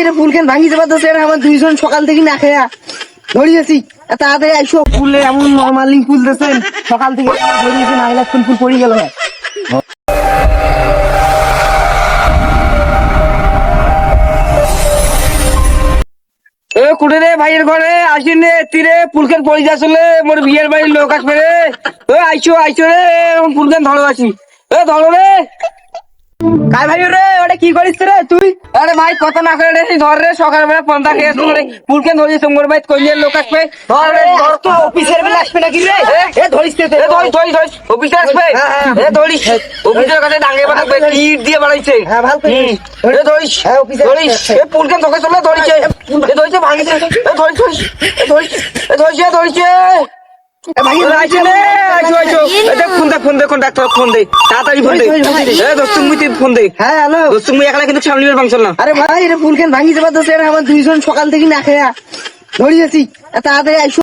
এটা ফুল কেন ভাঙি যাবার দোষ আমার দুইজন সকাল থেকে না খেয়া তাড়াতাড়ি আইসো ফুলে এমন নর্মালি ফুল সকাল থেকে ফুল ফুল পড়ে গেল। রে ভাইয়ের ঘরে? নে তীরে পুলকেন মোর বিয়ের বাড়ির লোক আসবে রে। ও আইসো আইসো রে পুলকেন ধরো আসি এ, ধরো রে। কাই ভাই রে? ওটা কি করিস রে তুই? আরে ভাই কত না করে রে ধর রে সকালবেলা পন্থা খেয়ে আসুন রে। পুলকেন ধরিস মোর ভাই কইলের লোক আসবে। ধর রে ধর তো অফিসের বেলা আসবে নাকি রে? এ ধরিস এ ধরিস ধরিস ধরিস অফিসে আসবে। এ ধরিস অফিসের কাছে ডাঙ্গে বানাবে ইট দিয়ে বানাইছে। হ্যাঁ ভালো এ ধরিস হ্যাঁ, অফিসে ধরিস এ পুলকেন তোকে চলে ধরিছে। এ ধরিছে ভাঙিছে। এ ধরিস ধরিস এ ধরিস এ ধরিছে এ ধরিস। এ হ্যাঁ দুইজন সকাল থেকে না খেয়া। ধরিয়েছি তাড়াতাড়ি আইসো।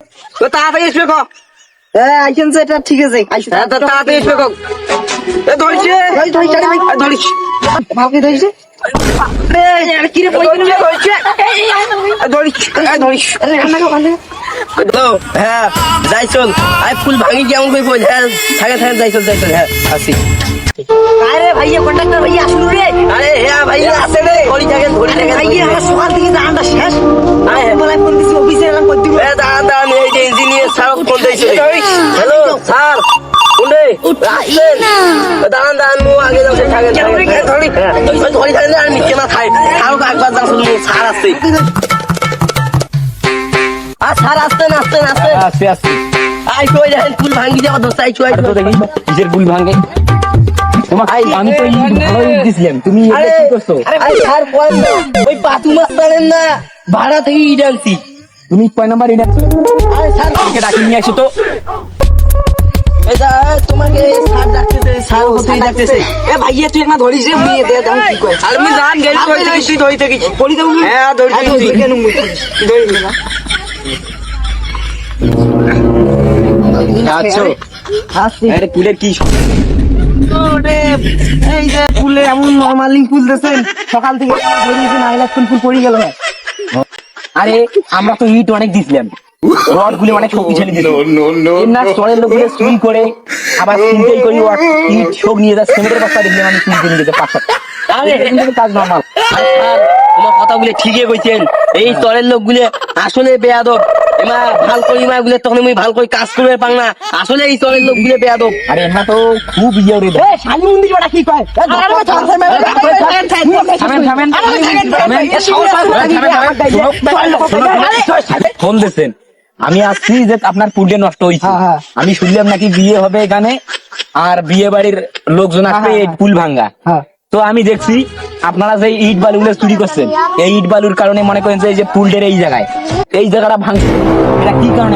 তাড়াতাড়ি আসবে হ্যাঁ আইসেন এটা ঠিক আছে হ্যাঁ, তাড়াতাড়ি আসবে ধরিছে। ধরিস, ধরিস। ধরিস ভালকে ধরিছে। ধরিছে? এ ধরিস ধরিস হ্যাঁ যাই চল আই ফুল ভাঙি কেমন কই বল হ্যাঁ থাকে থাকে যাই চল যাই চল হ্যাঁ আসি আরে ভাইয়া কন্ডাক্টর ভাইয়া আসুন রে আরে হ্যাঁ ভাই আছে রে ধরি থাকেন ধরি থাকেন ভাইয়া আমার সকাল থেকে জানাটা শেষ আরে বলাই ফোন দিছি অফিসে এলাম কই দিব এ দাঁড়ান দাঁড়ান এই যে ইঞ্জিনিয়ার স্যার ফোন দিয়েছে হ্যালো স্যার কোনরে আসছেন এ দাঁড়ান দাঁড়ান মু আগে যাও থাকেন। হ্যাঁ, ধরি হ্যাঁ, ওই ধরি থাকেন আর নিচে না খাই স্যার একবার যাও স্যার আসছে আর স্যার আসতেন আসতেন আসতেন আসছে আসছে আই কই দেখেন ফুল ভাঙি যাওয়া দোস্ত আই চুয়াই তো দেখি কিসের ভুল ভাঙে। তোমার আমি তো ইট দিছিলাম। তুমি আরে আরে স্যার বলেন না। ওই পাতু মাছ না। ভাড়া থেকে ইট তুমি কয় নাম্বার ইট আরে স্যার আমাকে ডাকি নিয়ে আসো তো। এটা তোমাকে স্যার ডাকতেছে স্যার হতেই ডাকতেছে। এ ভাইয়া তুই একটা ধরিস রে মুই দে দাম কি কই আর আমি জান গেল তুই ধরি থেকে পড়ি দাও হ্যাঁ ধরি কেন ধরি না। আচ্ছা। আসছি। আরে কি এই যে ফুলে এমন নরমালি ফুল দিয়েছেন সকাল থেকে ধরিয়েছি ফুল ফুল পড়ে গেল আরে আমরা তো ইট অনেক দিছিলাম। রড গুলি অনেক শক্তিশালী না গুলো করে আবার চিন্তাই করি ও শোক নিয়ে যায় সিমেন্টের বস্তা দেখলাম আমি চুরি করে নিয়ে যেতে আরে কাজ নর্মাল আরে স্যার তোমার কথাগুলো ঠিকই কইছেন এই তরের লোকগুলো আসলে বেয়াদব এমা ভালো করি মা গুলো তখন মুই ভালো করে কাজ করবে পাং না আসলে এই তরের লোকগুলো বেয়াদব আরে এমা তো খুব ইয়ে রে এ শালি কি কয় থামেন থামেন ফোন দিচ্ছেন আমি আসছি যে আপনার পুলটা নষ্ট হয়েছে হ্যাঁ, হ্যাঁ। আমি শুনলাম নাকি বিয়ে হবে এখানে আর বিয়ে বাড়ির লোকজন আসবে এই পুল ভাঙ্গা হ্যাঁ। তো আমি দেখছি আপনারা যে ইট বালুগুলো চুরি করছেন এই ইট বালুর কারণে মনে করেন যে এই যে পুলটের এই জায়গায় এই জায়গাটা ভাঙছে। এটা কি কারণে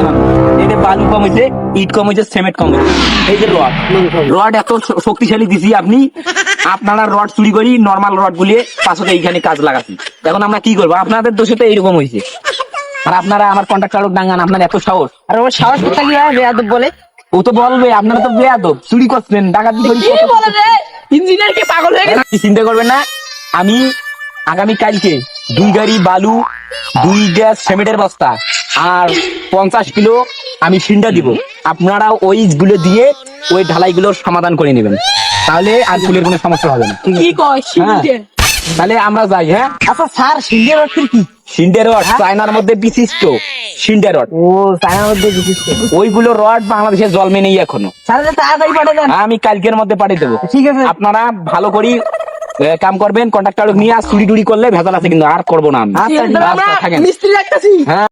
যে বালু কম হয়েছে ইট কম হয়েছে সিমেন্ট কম হয়েছে এই যে রড রড এত শক্তিশালী দিছি আপনি আপনারা রড চুরি করি নর্মাল রড গুলিয়ে পাশে এইখানে কাজ লাগাচ্ছি এখন আমরা কি করব? আপনাদের দোষে তো এইরকম হয়েছে আর আপনারা আমার কন্ট্রাক্ট চালক ডাঙ্গান আপনার এত সাহস। আর ওর সাহস কোথা কি বেয়াদব বলে? ও তো বলবে আপনারা তো বেয়াদব চুরি করছেন ডাকাতি করি। ইঞ্জিনিয়ার কি পাগল হয়ে গেছে। চিন্তা করবেন না? আমি আগামী কালকে দুই গাড়ি বালু দুই গ্যাস সিমেন্টের বস্তা আর পঞ্চাশ কিলো আমি সিন্ডা দিব। আপনারা ওইগুলো দিয়ে ওই ঢালাইগুলোর সমাধান করে নেবেন। তাহলে আর ফুলের কোনো সমস্যা হবে না। কি কয়। তাহলে আমরা যাই হ্যাঁ? আচ্ছা স্যার সিন্ডে রড কি? সিন্ডে রড চায়নার মধ্যে বিশিষ্ট সিন্ডে রড। ও চায়নার মধ্যে বিশিষ্ট। ওইগুলো রড বাংলাদেশে জন্মে নেই এখনও। স্যার তাড়াতাড়ি পাঠিয়ে দেন। আমি কালকের মধ্যে পাঠিয়ে দেবো। ঠিক আছে। আপনারা ভালো করি কাম করবেন কন্ট্রাক্টর নিয়ে আর চুরি টুরি করলে ভেজাল আছে কিন্তু আর করব না আমি। আচ্ছা, থাকেন। মিস্ত্রি রাখতেছি। হ্যাঁ।